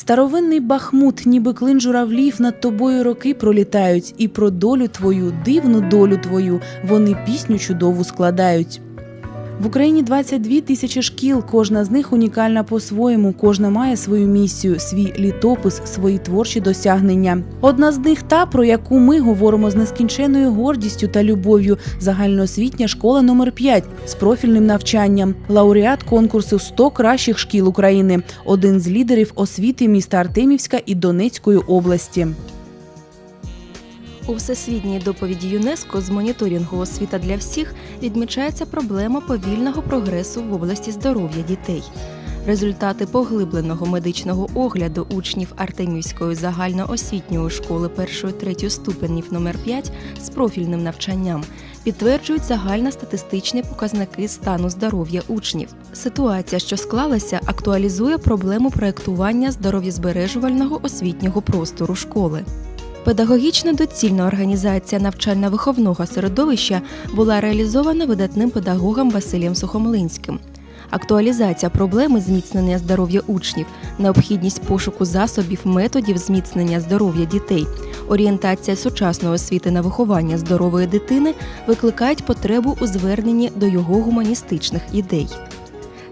Старовинний бахмут, ніби клин журавлів, над тобою роки пролітають, і про долю твою, дивну долю твою, вони пісню чудову складають. В Україні 22 тисячі шкіл, кожна з них унікальна по-своєму, кожна має свою місію, свій літопис, свої творчі досягнення. Одна з них та, про яку ми говоримо з нескінченною гордістю та любов'ю, загальноосвітня школа номер 5 з профільним навчанням, лауреат конкурсу «100 кращих шкіл України, один з лідерів освіти міста Артемівська і Донецької області. У всесвітній доповіді ЮНЕСКО з моніторингу освіта для всіх відмічається проблема повільного прогресу в області здоров'я дітей. Результати поглибленого медичного огляду учнів Артемівської загальноосвітньої школи 1-3 ступенів номер 5 з профільним навчанням підтверджують загальностатистичні показники стану здоров'я учнів. Ситуація, що склалася, актуалізує проблему проєктування здоров'язбережувального освітнього простору школи. Педагогічно доцільна організація навчально-виховного середовища була реалізована видатним педагогом Василієм Сухомлинським. Актуалізація проблеми зміцнення здоров'я учнів, необхідність пошуку засобів методів зміцнення здоров'я дітей, орієнтація сучасної освіти на виховання здорової дитини викликають потребу у зверненні до його гуманістичних ідей.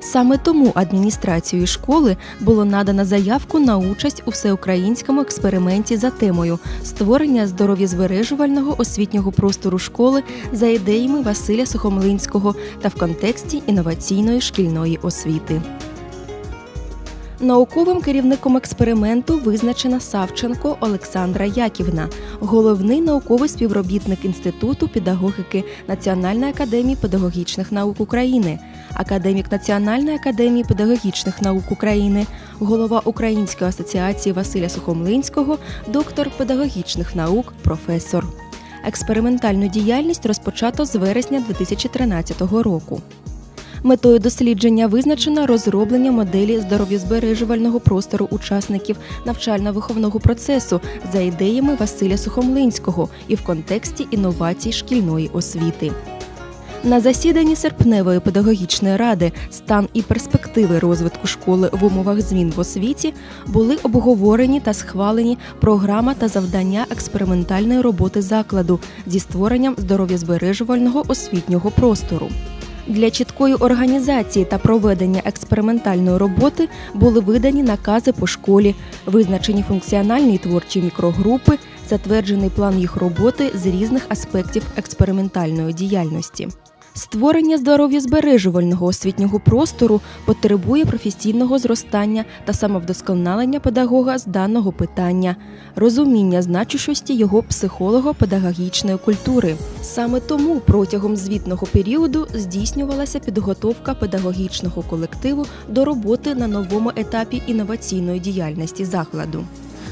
Саме тому адміністрацією школи було надано заявку на участь у всеукраїнському експерименті за темою створення здоров'язбережувального освітнього простору школи за ідеями Василя Сухомлинського та в контексті інноваційної шкільної освіти. Науковим керівником експерименту визначена Савченко Олександра Яківна, головний науковий співробітник Інституту педагогіки Національної академії педагогічних наук України, академік Національної академії педагогічних наук України, голова Української асоціації Василя Сухомлинського, доктор педагогічних наук, професор. Експериментальну діяльність розпочато з вересня 2013 року. Метою дослідження визначено розроблення моделі здоров'язбережувального простору учасників навчально-виховного процесу за ідеями Василя Сухомлинського і в контексті інновацій шкільної освіти. На засіданні серпневої педагогічної ради стан і перспективи розвитку школи в умовах змін в освіті були обговорені та схвалені програма та завдання експериментальної роботи закладу зі створенням здоров'язбережувального освітнього простору. Для чіткої організації та проведення експериментальної роботи були видані накази по школі, визначені функціональні творчі мікрогрупи, затверджений план їх роботи з різних аспектів експериментальної діяльності. Створення здоров'язбережувального освітнього простору потребує професійного зростання та самовдосконалення педагога з даного питання, розуміння значущості його психолого-педагогічної культури. Саме тому протягом звітного періоду здійснювалася підготовка педагогічного колективу до роботи на новому етапі інноваційної діяльності закладу.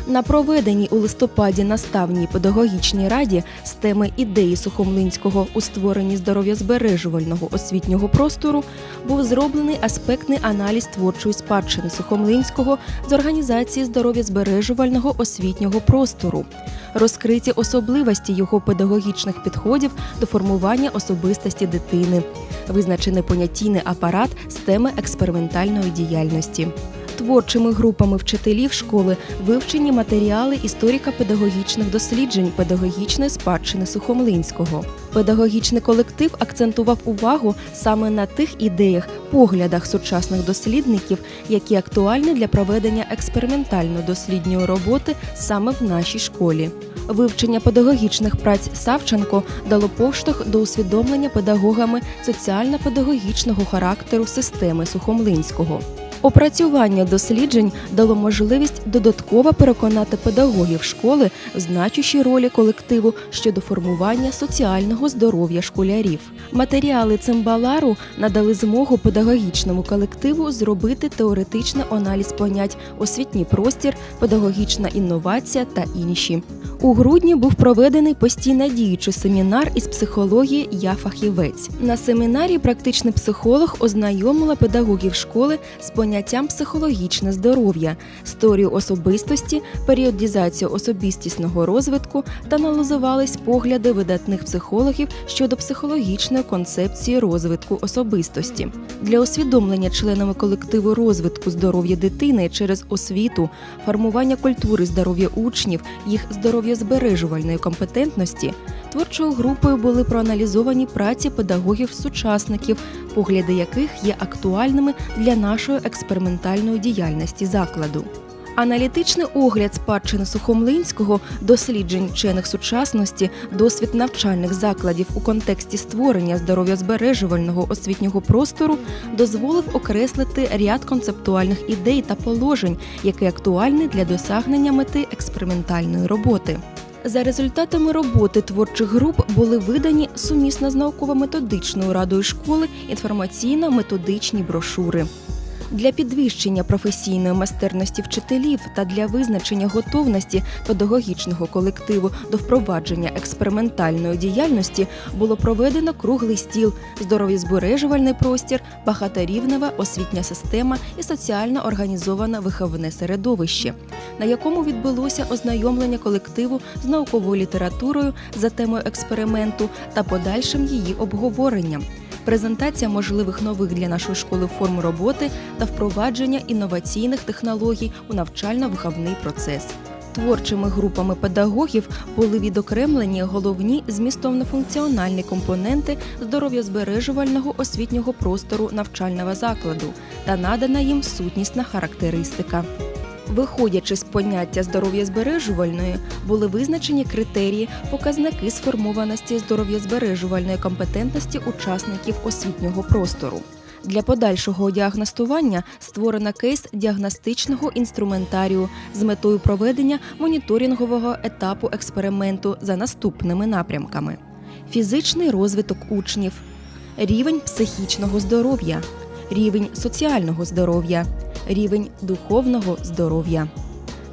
На проведеній у листопаді наставній педагогічній раді з теми ідеї Сухомлинського у створенні здоров'язбережувального освітнього простору був зроблений аспектний аналіз творчої спадщини Сухомлинського з організації здоров'язбережувального освітнього простору, розкриті особливості його педагогічних підходів до формування особистості дитини, визначений понятійний апарат з теми експериментальної діяльності творчими групами вчителів школи вивчені матеріали історико-педагогічних досліджень педагогічної спадщини Сухомлинського. Педагогічний колектив акцентував увагу саме на тих ідеях, поглядах сучасних дослідників, які актуальні для проведення експериментально-дослідньої роботи саме в нашій школі. Вивчення педагогічних праць Савченко дало поштовх до усвідомлення педагогами соціально-педагогічного характеру системи Сухомлинського. Опрацювання досліджень дало можливість додатково переконати педагогів школи в значущій ролі колективу щодо формування соціального здоров'я школярів. Матеріали цимбалару надали змогу педагогічному колективу зробити теоретичний аналіз понять освітній простір, педагогічна інновація та інші. У грудні був проведений постійно діючий семінар із психології Я фахівець. На семінарі практичний психолог ознайомила педагогів школи з поняттям поняттям психологічне здоров'я, історію особистості, періодізацію особистісного розвитку та аналізувались погляди видатних психологів щодо психологічної концепції розвитку особистості. Для усвідомлення членами колективу розвитку здоров'я дитини через освіту, формування культури здоров'я учнів, їх здоров'язбережувальної компетентності, творчою групою були проаналізовані праці педагогів-сучасників, погляди яких є актуальними для нашої експериментальної діяльності закладу. Аналітичний огляд спадщини Сухомлинського, досліджень вчених сучасності, досвід навчальних закладів у контексті створення здоров'язбережувального освітнього простору дозволив окреслити ряд концептуальних ідей та положень, які актуальні для досягнення мети експериментальної роботи. За результатами роботи творчих груп були видані сумісно з науково-методичною радою школи інформаційно-методичні брошури. Для підвищення професійної майстерності вчителів та для визначення готовності педагогічного колективу до впровадження експериментальної діяльності було проведено круглий стіл, здоров'язбережувальний простір, багаторівнева освітня система і соціально організоване виховне середовище, на якому відбулося ознайомлення колективу з науковою літературою за темою експерименту та подальшим її обговоренням презентація можливих нових для нашої школи форм роботи та впровадження інноваційних технологій у навчально-виховний процес. Творчими групами педагогів були відокремлені головні змістовно-функціональні компоненти здоров'язбережувального освітнього простору навчального закладу та надана їм сутнісна характеристика. Виходячи з поняття здоров'язбережувальної, були визначені критерії, показники сформованості здоров'язбережувальної компетентності учасників освітнього простору. Для подальшого діагностування створено кейс діагностичного інструментарію з метою проведення моніторингового етапу експерименту за наступними напрямками: фізичний розвиток учнів, рівень психічного здоров'я, рівень соціального здоров'я, рівень духовного здоров'я.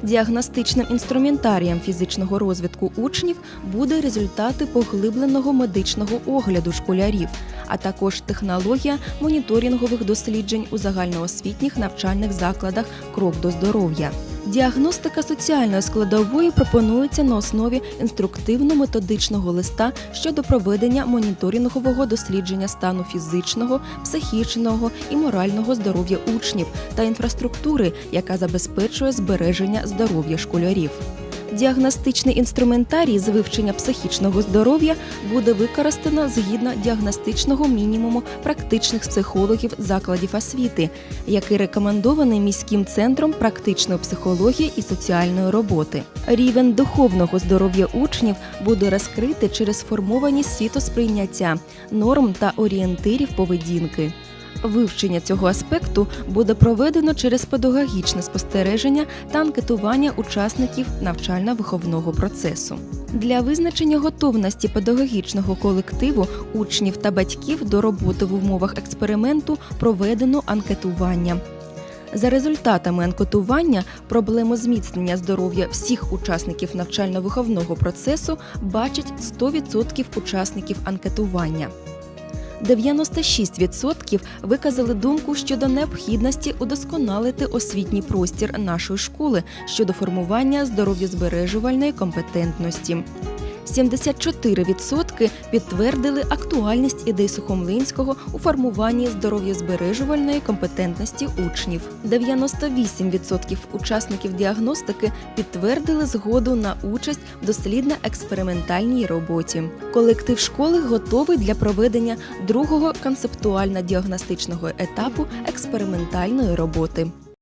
Діагностичним інструментарієм фізичного розвитку учнів буде результати поглибленого медичного огляду школярів, а також технологія моніторингових досліджень у загальноосвітніх навчальних закладах Крок до здоров'я. Діагностика соціальної складової пропонується на основі інструктивно-методичного листа щодо проведення моніторингового дослідження стану фізичного, психічного і морального здоров'я учнів та інфраструктури, яка забезпечує збереження здоров'я школярів. Діагностичний інструментарій з вивчення психічного здоров'я буде використано згідно діагностичного мінімуму практичних психологів закладів освіти, який рекомендований міським центром практичної психології і соціальної роботи. Рівень духовного здоров'я учнів буде розкритий через формованість світосприйняття, норм та орієнтирів поведінки. Вивчення цього аспекту буде проведено через педагогічне спостереження та анкетування учасників навчально-виховного процесу. Для визначення готовності педагогічного колективу, учнів та батьків до роботи в умовах експерименту проведено анкетування. За результатами анкетування проблему зміцнення здоров'я всіх учасників навчально-виховного процесу бачать 100% учасників анкетування. 96% виказали думку щодо необхідності удосконалити освітній простір нашої школи щодо формування здоров'язбережувальної компетентності. 74% підтвердили актуальність ідей Сухомлинського у формуванні здоров'язбережувальної компетентності учнів. 98% учасників діагностики підтвердили згоду на участь в дослідно-експериментальній роботі. Колектив школи готовий для проведення другого концептуально-діагностичного етапу експериментальної роботи.